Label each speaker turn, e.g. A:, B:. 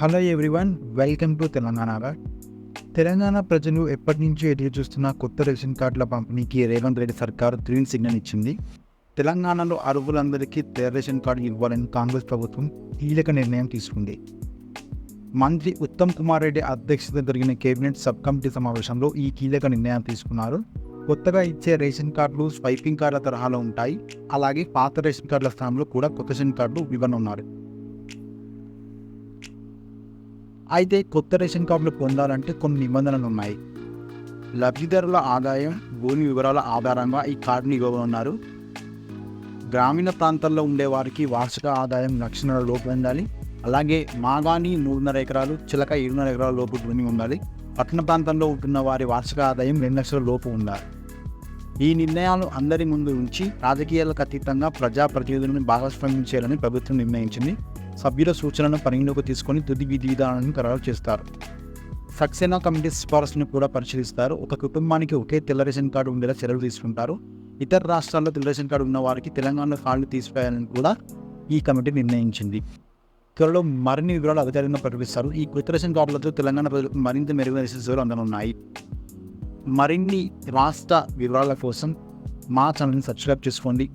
A: Hello everyone welcome to Telangana Telangana ప్రజలు ఎప్పటి నుంచి ఎదురు చూస్తున్న కొత్త రేషన్ కార్డుల పంపిణీకి రేవంత్ రెడ్డి సర్కార్ గ్రీన్ సిగ్నల్ ఇచ్చింది. తెలంగాణలో అర్హులందరికీ రేషన్ కార్డు ఇవ్వాలని కాంగ్రెస్ ప్రభుత్వం కీలక నిర్ణయం తీసుకుంది. మంత్రి ఉత్తమ్ కుమార్ రెడ్డి అధ్యక్షతన జరిగిన కేబినెట్ సబ్ కమిటీ సమావేశంలో ఈ కీలక నిర్ణయం తీసుకున్నారు. కొత్తగా ఇచ్చే రేషన్ కార్డులు స్వైపింగ్ కార్డుల తరహాలో ఉంటాయి. అలాగే పాత రేషన్ కార్డుల స్థానంలో కూడా కొత్త రేషన్ కార్డులు ఇవ్వనున్నారు. అయితే కొత్త రేషన్ కార్డులు పొందాలంటే కొన్ని నిబంధనలు ఉన్నాయి. లబ్ధిదారుల ఆదాయం భూమి వివరాల ఆధారంగా ఈ కార్డుని ఇవ్వనున్నారు గ్రామీణ ప్రాంతాల్లో ఉండే వారికి వార్షిక ఆదాయం లక్షణాల లోపు ఉండాలి. అలాగే మాగాని మూడున్నర ఎకరాలు చిలక ఏడున్నర ఎకరాల లోపు భూమి ఉండాలి. పట్టణ ప్రాంతంలో ఉంటున్న వారి వార్షిక ఆదాయం రెండు లక్షల లోపు ఉండాలి. ఈ నిర్ణయాలు అందరి ముందు ఉంచి రాజకీయాలకు అతీతంగా ప్రజాప్రతినిధులను భాగస్వామ్యం చేయాలని ప్రభుత్వం నిర్ణయించింది. సభ్యుల సూచనలను పరిగణలోకి తీసుకొని తుది విధి విధానాలను ఖరారు చేస్తారు. సక్సేనా కమిటీ సిఫారసును కూడా పరిశీలిస్తారు. ఒక కుటుంబానికి ఒకే తెల్ల రేషన్ కార్డు ఉండేలా చర్యలు తీసుకుంటారు. ఇతర రాష్ట్రాల్లో తెల్ల రేషన్ కార్డు ఉన్న వారికి తెలంగాణలో కార్డులు తీసివేయాలని కూడా ఈ కమిటీ నిర్ణయించింది. త్వరలో మరిన్ని వివరాలు అధికారులను ప్రకటిస్తారు. ఈ కొత్త రేషన్ కార్డులతో తెలంగాణ ప్రజలకు మరింత మెరుగైన రేషన్ సేవలు అందనున్నాయి. మరిన్ని రాష్ట్ర వివరాల కోసం మా ఛానల్ని సబ్స్క్రైబ్ చేసుకోండి.